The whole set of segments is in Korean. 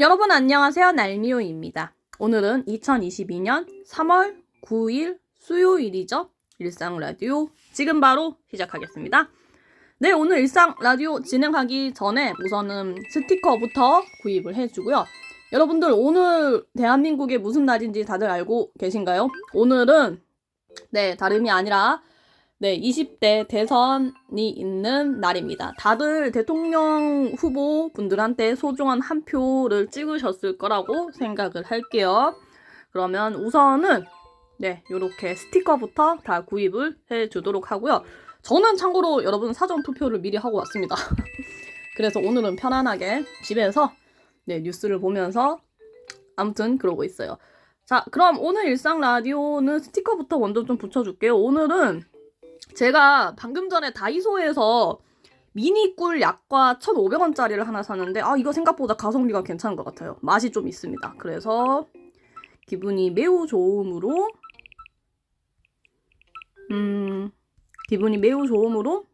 여러분 안녕하세요. 날미호입니다. 오늘은 2022년 3월 9일 수요일이죠. 일상 라디오 지금 바로 시작하겠습니다. 네, 오늘 일상 라디오 진행하기 전에 우선은 스티커부터 구입을 해주고요. 여러분들 오늘 대한민국에 무슨 날인지 다들 알고 계신가요? 오늘은 네, 다름이 아니라 네, 20대 대선이 있는 날입니다. 다들 대통령 후보 분들한테 소중한 한 표를 찍으셨을 거라고 생각을 할게요. 그러면 우선은 네, 요렇게 스티커부터 다 구입을 해 주도록 하고요. 저는 참고로 여러분 사전 투표를 미리 하고 왔습니다. 그래서 오늘은 편안하게 집에서 네, 뉴스를 보면서 아무튼 그러고 있어요. 자, 그럼 오늘 일상 라디오는 스티커부터 먼저 좀 붙여줄게요. 오늘은 제가 방금 전에 다이소에서 미니 꿀 약과 1,500원짜리를 하나 샀는데 아 이거 생각보다 가성비가 괜찮은 것 같아요. 맛이 좀 있습니다. 그래서 기분이 매우 좋음으로 음 기분이 매우 좋음으로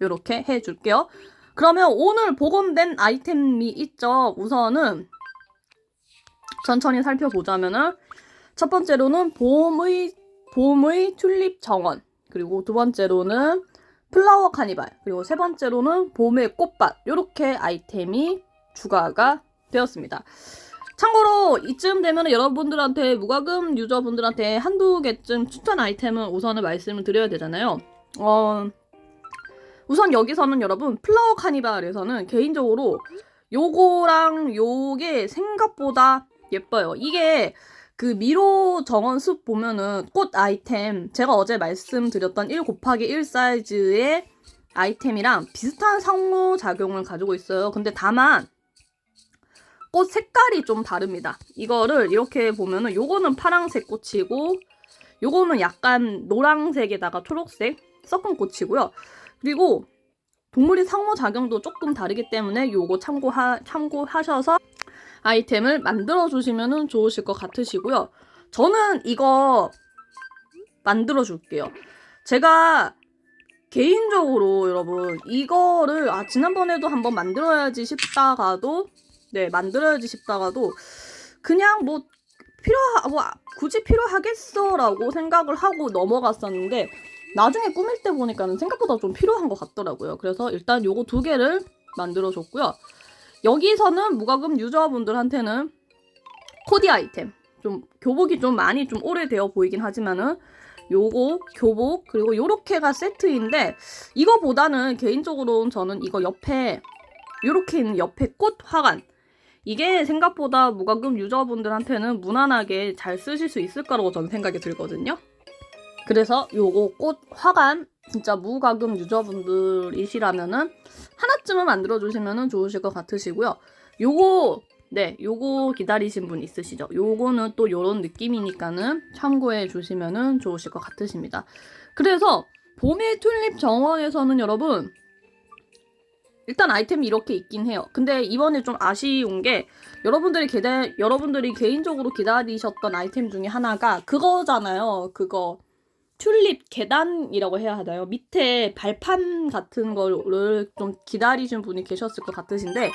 이렇게 해줄게요. 그러면 오늘 복원된 아이템이 있죠. 우선은 천천히 살펴보자면은 첫 번째로는 봄의 봄의 튤립 정원 그리고 두 번째로는 플라워 카니발 그리고 세 번째로는 봄의 꽃밭 이렇게 아이템이 추가가 되었습니다. 참고로 이쯤 되면 여러분들한테 무과금 유저분들한테 한두 개쯤 추천 아이템은 우선은 말씀을 드려야 되잖아요. 어, 우선 여기서는 여러분 플라워 카니발에서는 개인적으로 요거랑 요게 생각보다 예뻐요. 이게 그 미로 정원 숲 보면은 꽃 아이템 제가 어제 말씀드렸던 1 곱하기 1 사이즈의 아이템이랑 비슷한 상호작용을 가지고 있어요. 근데 다만 꽃 색깔이 좀 다릅니다. 이거를 이렇게 보면은 요거는 파랑색 꽃이고 요거는 약간 노란색에다가 초록색 섞은 꽃이고요. 그리고 동물이 상호작용도 조금 다르기 때문에 요거 참고하, 참고하셔서 아이템을 만들어 주시면 좋으실 것 같으시고요. 저는 이거 만들어 줄게요. 제가 개인적으로 여러분 이거를 아 지난번에도 한번 만들어야지 싶다가도 네 만들어야지 싶다가도 그냥 뭐 필요하 뭐 굳이 필요하겠어라고 생각을 하고 넘어갔었는데 나중에 꾸밀 때 보니까는 생각보다 좀 필요한 것 같더라고요. 그래서 일단 요거 두 개를 만들어 줬고요. 여기서는 무과금 유저분들한테는 코디 아이템 좀 교복이 좀 많이 좀 오래되어 보이긴 하지만은 요거 교복 그리고 요렇게가 세트인데 이거보다는 개인적으로는 저는 이거 옆에 요렇게 있는 옆에 꽃 화관 이게 생각보다 무과금 유저분들한테는 무난하게 잘 쓰실 수 있을 거라고 저는 생각이 들거든요. 그래서 요거 꽃 화관 진짜 무과금 유저분들이시라면은 하나쯤은 만들어 주시면 좋으실 것 같으시고요. 요거 네, 요거 기다리신 분 있으시죠? 요거는 또 요런 느낌이니까는 참고해 주시면 좋으실 것 같으십니다. 그래서 봄의 튤립 정원에서는 여러분 일단 아이템이 이렇게 있긴 해요. 근데 이번에 좀 아쉬운 게 여러분들이 기대 여러분들이 개인적으로 기다리셨던 아이템 중에 하나가 그거잖아요. 그거 튤립 계단이라고 해야 하나요? 밑에 발판 같은 거를 좀 기다리신 분이 계셨을 것 같으신데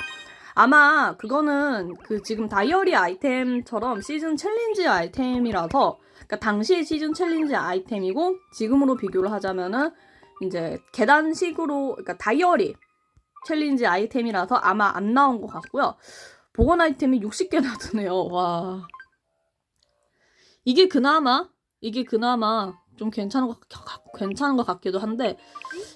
아마 그거는 그 지금 다이어리 아이템처럼 시즌 챌린지 아이템이라서 그러니까 당시 시즌 챌린지 아이템이고 지금으로 비교를 하자면은 이제 계단식으로 그러니까 다이어리 챌린지 아이템이라서 아마 안 나온 것 같고요. 보건 아이템이 60개나 드네요. 와. 이게 그나마 이게 그나마 좀 괜찮은 것, 괜찮은 것 같기도 한데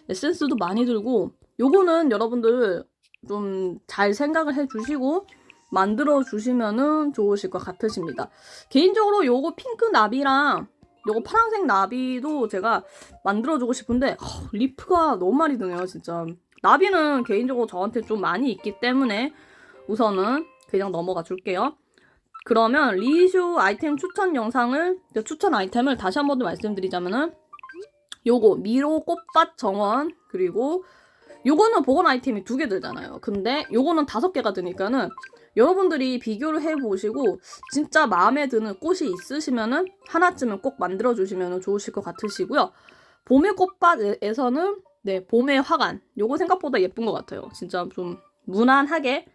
에센스도 많이 들고 요거는 여러분들 좀 잘 생각을 해주시고 만들어 주시면은 좋으실 것 같으십니다. 개인적으로 요거 핑크 나비랑 요거 파란색 나비도 제가 만들어 주고 싶은데 어, 리프가 너무 많이 드네요 진짜 나비는 개인적으로 저한테 좀 많이 있기 때문에 우선은 그냥 넘어가 줄게요 그러면 리슈 아이템 추천 영상을 추천 아이템을 다시 한 번 더 말씀드리자면은 요거 미로 꽃밭 정원 그리고 요거는 보건 아이템이 두 개 들잖아요. 근데 요거는 다섯 개가 드니까는 여러분들이 비교를 해보시고 진짜 마음에 드는 꽃이 있으시면은 하나쯤은 꼭 만들어 주시면 좋으실 것 같으시고요. 봄의 꽃밭에서는 네 봄의 화관 요거 생각보다 예쁜 것 같아요. 진짜 좀 무난하게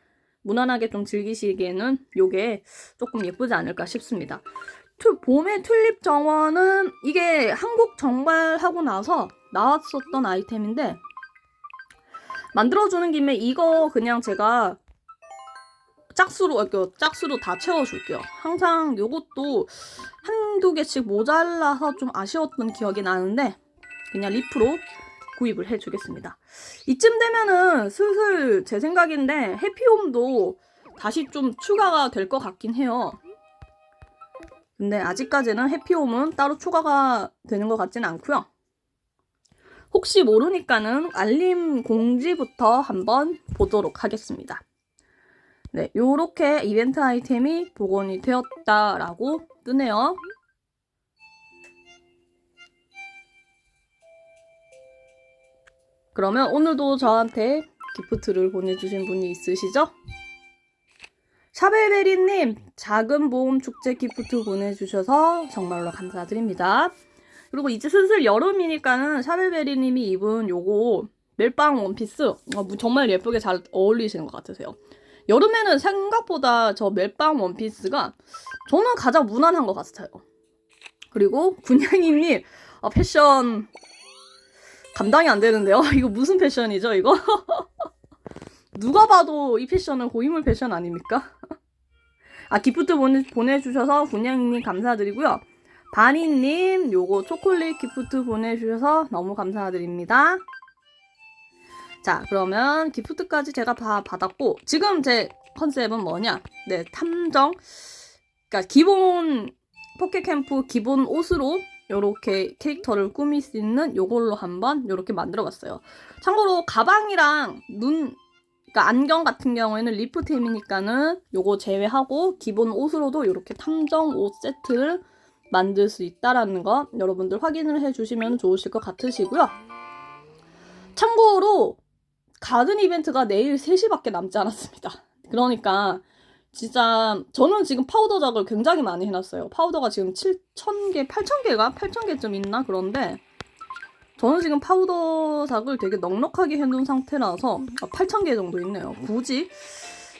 무난하게 좀 즐기시기에는 요게 조금 예쁘지 않을까 싶습니다. 툴, 봄의 튤립 정원은 이게 한국 정발하고 나서 나왔었던 아이템인데 만들어주는 김에 이거 그냥 제가 짝수로 이렇게 짝수로 다 채워줄게요. 항상 요것도 한두 개씩 모자라서 좀 아쉬웠던 기억이 나는데 그냥 리프로 구입을 해주겠습니다. 이쯤 되면은 슬슬 제 생각인데 해피홈도 다시 좀 추가가 될 것 같긴 해요. 근데 아직까지는 해피홈은 따로 추가가 되는 것 같지는 않고요. 혹시 모르니까는 알림 공지부터 한번 보도록 하겠습니다. 네, 요렇게 이벤트 아이템이 복원이 되었다라고 뜨네요. 그러면 오늘도 저한테 기프트를 보내주신 분이 있으시죠? 샤벨베리님, 작은 모험 축제 기프트 보내주셔서 정말로 감사드립니다. 그리고 이제 슬슬 여름이니까는 샤벨베리님이 입은 요거 멜빵 원피스 어, 정말 예쁘게 잘 어울리시는 것 같으세요. 여름에는 생각보다 저 멜빵 원피스가 저는 가장 무난한 것 같아요. 그리고 군냥이님 아, 패션 감당이 안 되는데요. 이거 무슨 패션이죠, 이거? 누가 봐도 이 패션은 고인물 패션 아닙니까? 아, 기프트 보내, 보내주셔서 군냥이님 감사드리고요. 바니님, 요거 초콜릿 기프트 보내주셔서 너무 감사드립니다. 자, 그러면 기프트까지 제가 다 받았고, 지금 제 컨셉은 뭐냐? 네, 탐정. 그니까 기본 포켓캠프 기본 옷으로 요렇게 캐릭터를 꾸밀 수 있는 요걸로 한번 요렇게 만들어 봤어요. 참고로 가방이랑 눈, 그러니까 안경 같은 경우에는 리프템이니까는 요거 제외하고 기본 옷으로도 요렇게 탐정 옷 세트를 만들 수 있다라는 거 여러분들 확인을 해주시면 좋으실 것 같으시고요. 참고로 가든 이벤트가 내일 3시밖에 남지 않았습니다. 그러니까 진짜 저는 지금 파우더작을 굉장히 많이 해놨어요. 파우더가 지금 7,000개, 8,000개가 8,000개쯤 있나 그런데 저는 지금 파우더 작을 되게 넉넉하게 해놓은 상태라서 8,000개 정도 있네요. 굳이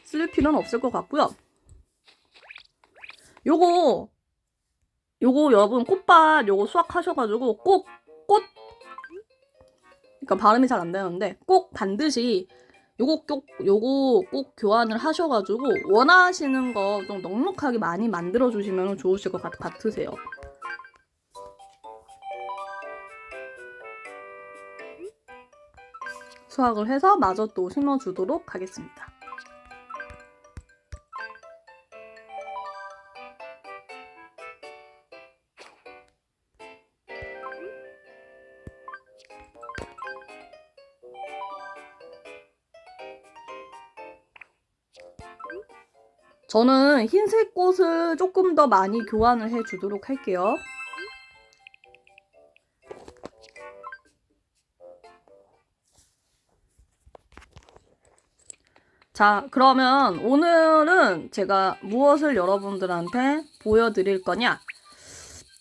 쓸 필요는 없을 것 같고요. 요거 요거 여러분 꽃밭 요거 수확하셔가지고 꼭 꽃 그러니까 발음이 잘 안 되는데 꼭 반드시 요거 꼭 요거 꼭 교환을 하셔가지고 원하시는 거 좀 넉넉하게 많이 만들어 주시면 좋으실 것 같, 같으세요. 수확을 해서 마저 또 심어주도록 하겠습니다. 저는 흰색 꽃을 조금 더 많이 교환을 해 주도록 할게요. 자, 그러면 오늘은 제가 무엇을 여러분들한테 보여드릴 거냐?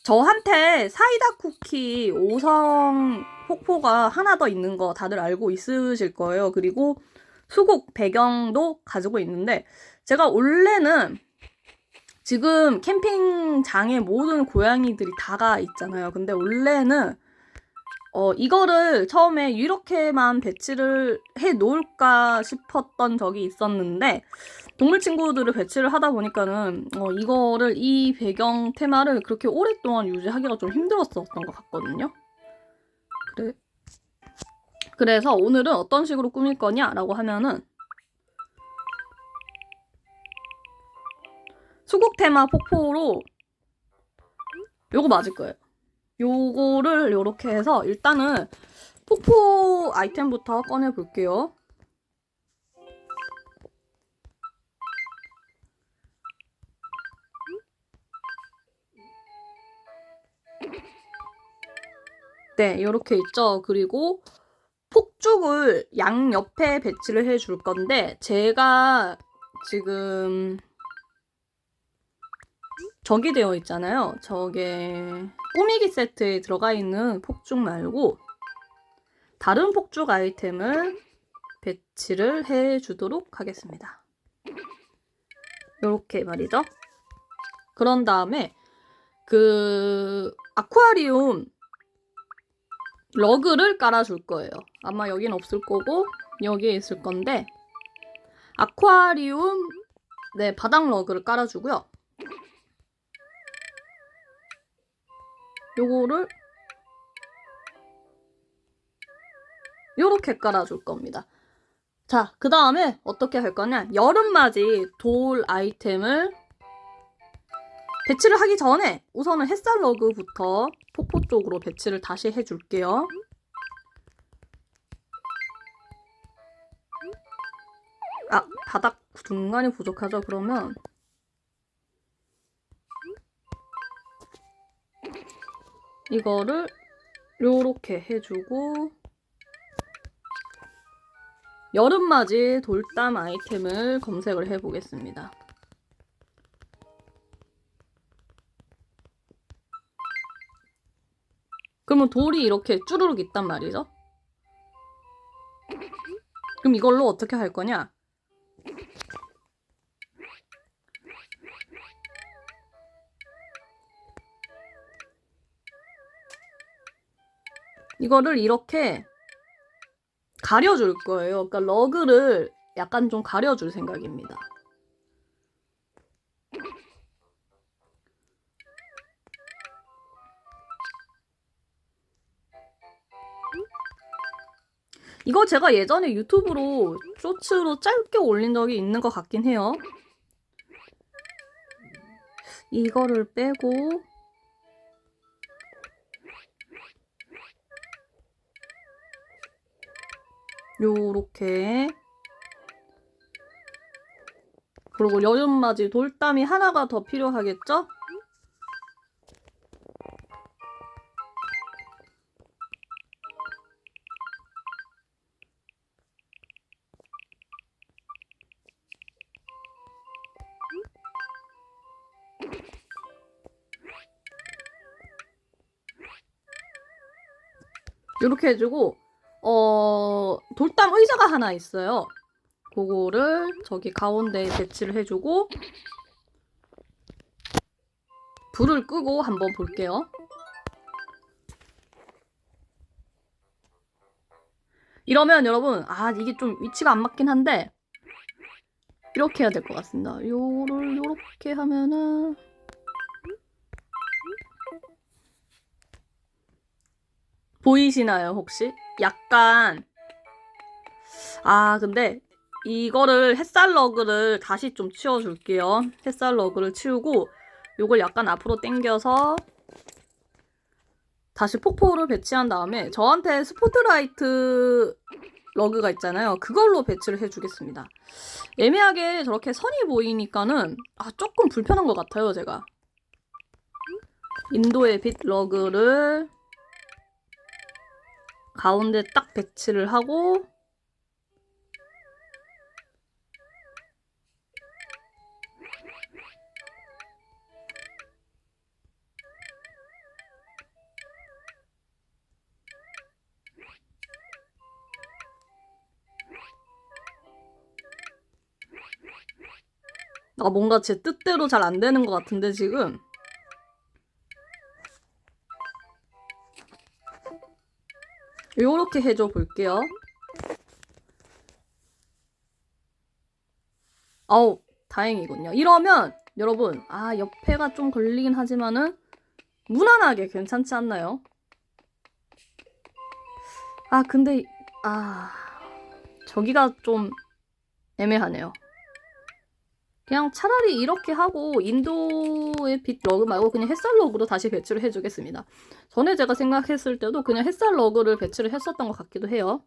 저한테 사이다 쿠키 5성 폭포가 하나 더 있는 거 다들 알고 있으실 거예요. 그리고 수국 배경도 가지고 있는데 제가 원래는 지금 캠핑장에 모든 고양이들이 다가 있잖아요. 근데 원래는 어, 이거를 처음에 이렇게만 배치를 해 놓을까 싶었던 적이 있었는데, 동물 친구들을 배치를 하다 보니까는, 어, 이거를, 이 배경 테마를 그렇게 오랫동안 유지하기가 좀 힘들었었던 것 같거든요. 그래. 그래서 오늘은 어떤 식으로 꾸밀 거냐라고 하면은, 수국 테마 폭포로, 요거 맞을 거예요. 요거를 요렇게 해서 일단은 폭포 아이템부터 꺼내 볼게요. 네, 요렇게 있죠. 그리고 폭죽을 양 옆에 배치를 해 줄 건데 제가 지금 저기 되어 있잖아요. 저게 꾸미기 세트에 들어가 있는 폭죽 말고 다른 폭죽 아이템을 배치를 해 주도록 하겠습니다. 요렇게 말이죠. 그런 다음에 그 아쿠아리움 러그를 깔아줄 거예요. 아마 여긴 없을 거고 여기에 있을 건데 아쿠아리움 네 바닥 러그를 깔아주고요. 요거를 요렇게 깔아줄 겁니다. 자, 그 다음에 어떻게 할 거냐? 여름맞이 돌 아이템을 배치를 하기 전에 우선은 햇살 러그부터 폭포 쪽으로 배치를 다시 해줄게요. 아, 바닥 중간이 부족하죠? 그러면 이거를 요렇게 해주고 여름맞이 돌담 아이템을 검색을 해보겠습니다. 그러면 돌이 이렇게 쭈루룩 있단 말이죠? 그럼 이걸로 어떻게 할 거냐? 이거를 이렇게 가려줄 거예요. 그러니까 러그를 약간 좀 가려줄 생각입니다. 이거 제가 예전에 유튜브로 쇼츠로 짧게 올린 적이 있는 것 같긴 해요. 이거를 빼고 요렇게 그리고 여름맞이 돌담이 하나가 더 필요하겠죠? 이렇게 해주고 어, 돌담 의자가 하나 있어요. 그거를 저기 가운데에 배치를 해주고 불을 끄고 한번 볼게요. 이러면 여러분, 아, 이게 좀 위치가 안 맞긴 한데, 이렇게 해야 될 것 같습니다. 요를 요렇게 하면은, 보이시나요, 혹시? 약간 아 근데 이거를 햇살 러그를 다시 좀 치워줄게요. 햇살 러그를 치우고 요걸 약간 앞으로 당겨서 다시 폭포를 배치한 다음에 저한테 스포트라이트 러그가 있잖아요. 그걸로 배치를 해주겠습니다. 애매하게 저렇게 선이 보이니까는 아 조금 불편한 것 같아요, 제가. 인도의 빛 러그를 가운데 딱 배치를 하고 아 뭔가 제 뜻대로 잘 안 되는 것 같은데 지금 요렇게 해줘 볼게요. 아우, 다행이군요. 이러면 여러분, 아, 옆에가 좀 걸리긴 하지만은 무난하게 괜찮지 않나요? 아, 근데 아, 저기가 좀 애매하네요. 그냥 차라리 이렇게 하고 인도의 빛 러그 말고 그냥 햇살 러그로 다시 배치를 해주겠습니다. 전에 제가 생각했을 때도 그냥 햇살 러그를 배치를 했었던 것 같기도 해요.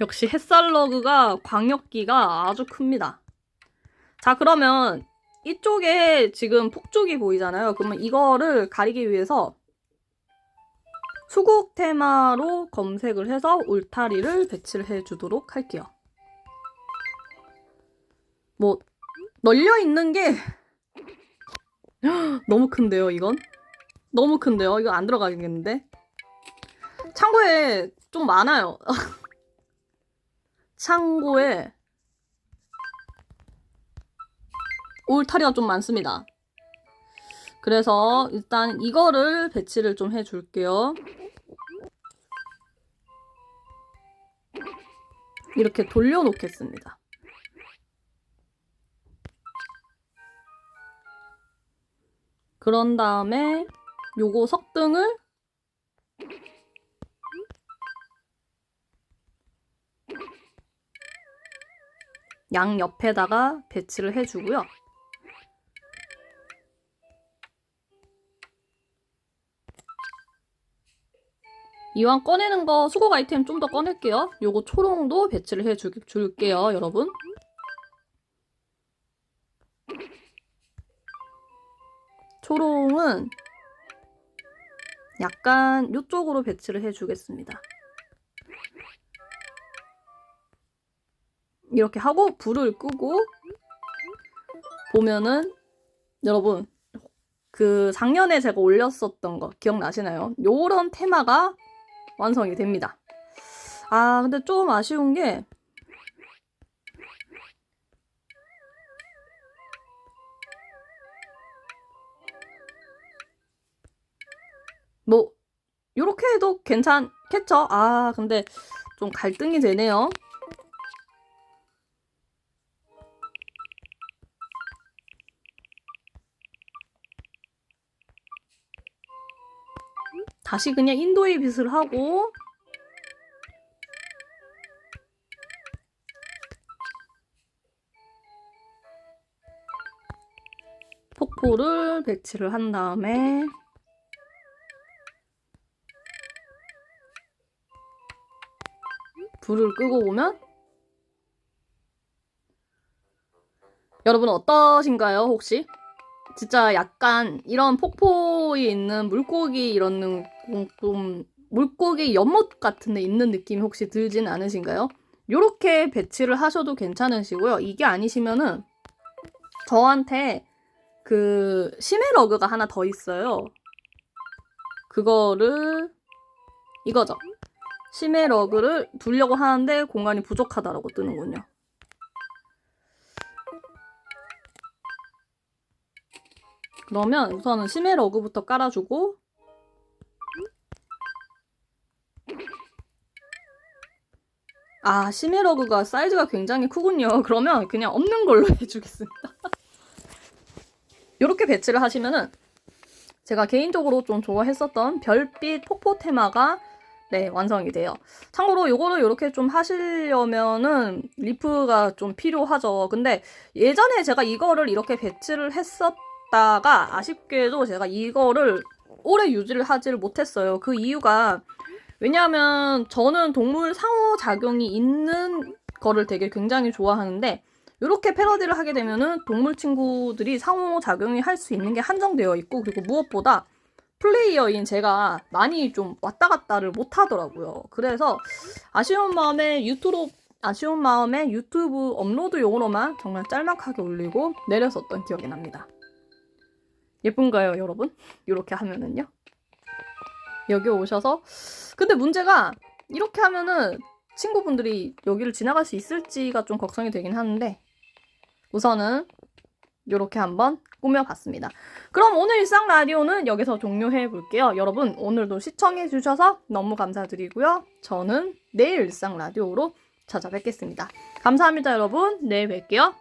역시 햇살 러그가 광역기가 아주 큽니다. 자 그러면 이쪽에 지금 폭죽이 보이잖아요. 그러면 이거를 가리기 위해서 수국 테마로 검색을 해서 울타리를 배치를 해주도록 할게요. 뭐 널려 있는 게 너무 큰데요, 이건? 너무 큰데요? 이거 안 들어가겠는데? 창고에 좀 많아요. 창고에 울타리가 좀 많습니다. 그래서 일단 이거를 배치를 좀 해줄게요. 이렇게 돌려놓겠습니다. 그런 다음에 요거 석등을 양 옆에다가 배치를 해주고요. 이왕 꺼내는 거 수국 아이템 좀 더 꺼낼게요. 요거 초롱도 배치를 해줄게요, 여러분. 초롱은 약간 이쪽으로 배치를 해주겠습니다. 이렇게 하고 불을 끄고 보면은 여러분 그 작년에 제가 올렸었던 거 기억나시나요? 요런 테마가 완성이 됩니다. 아 근데 좀 아쉬운 게 뭐 요렇게 해도 괜찮겠죠? 아 근데 좀 갈등이 되네요. 다시 그냥 인도의 빛을 하고 폭포를 배치를 한 다음에 불을 끄고 보면 여러분 어떠신가요 혹시? 진짜 약간 이런 폭포 에 있는 물고기 이런 좀 물고기 연못 같은 데 있는 느낌이 혹시 들진 않으신가요? 이렇게 배치를 하셔도 괜찮으시고요. 이게 아니시면은 저한테 그 심해 러그가 하나 더 있어요. 그거를 이거죠. 심해 러그를 두려고 하는데 공간이 부족하다라고 뜨는군요. 그러면 우선은 심해 러그부터 깔아주고 아 심해 러그가 사이즈가 굉장히 크군요. 그러면 그냥 없는 걸로 해주겠습니다. 이렇게 배치를 하시면은 제가 개인적으로 좀 좋아했었던 별빛 폭포 테마가 네, 완성이 돼요. 참고로 요거를 이렇게 좀 하시려면은 리프가 좀 필요하죠. 근데 예전에 제가 이거를 이렇게 배치를 했었 다가 아쉽게도 제가 이거를 오래 유지를 하지를 못했어요. 그 이유가 왜냐하면 저는 동물 상호작용이 있는 거를 되게 굉장히 좋아하는데 이렇게 패러디를 하게 되면은 동물 친구들이 상호작용이 할 수 있는 게 한정되어 있고 그리고 무엇보다 플레이어인 제가 많이 좀 왔다 갔다를 못 하더라고요. 그래서 아쉬운 마음에 유튜브 아쉬운 마음에 유튜브 업로드 용으로만 정말 짤막하게 올리고 내렸었던 기억이 납니다. 예쁜가요, 여러분? 이렇게 하면은요. 여기 오셔서 근데 문제가 이렇게 하면은 친구분들이 여기를 지나갈 수 있을지가 좀 걱정이 되긴 하는데 우선은 이렇게 한번 꾸며봤습니다. 그럼 오늘 일상 라디오는 여기서 종료해 볼게요. 여러분 오늘도 시청해 주셔서 너무 감사드리고요. 저는 내일 일상 라디오로 찾아뵙겠습니다. 감사합니다, 여러분. 내일 뵐게요.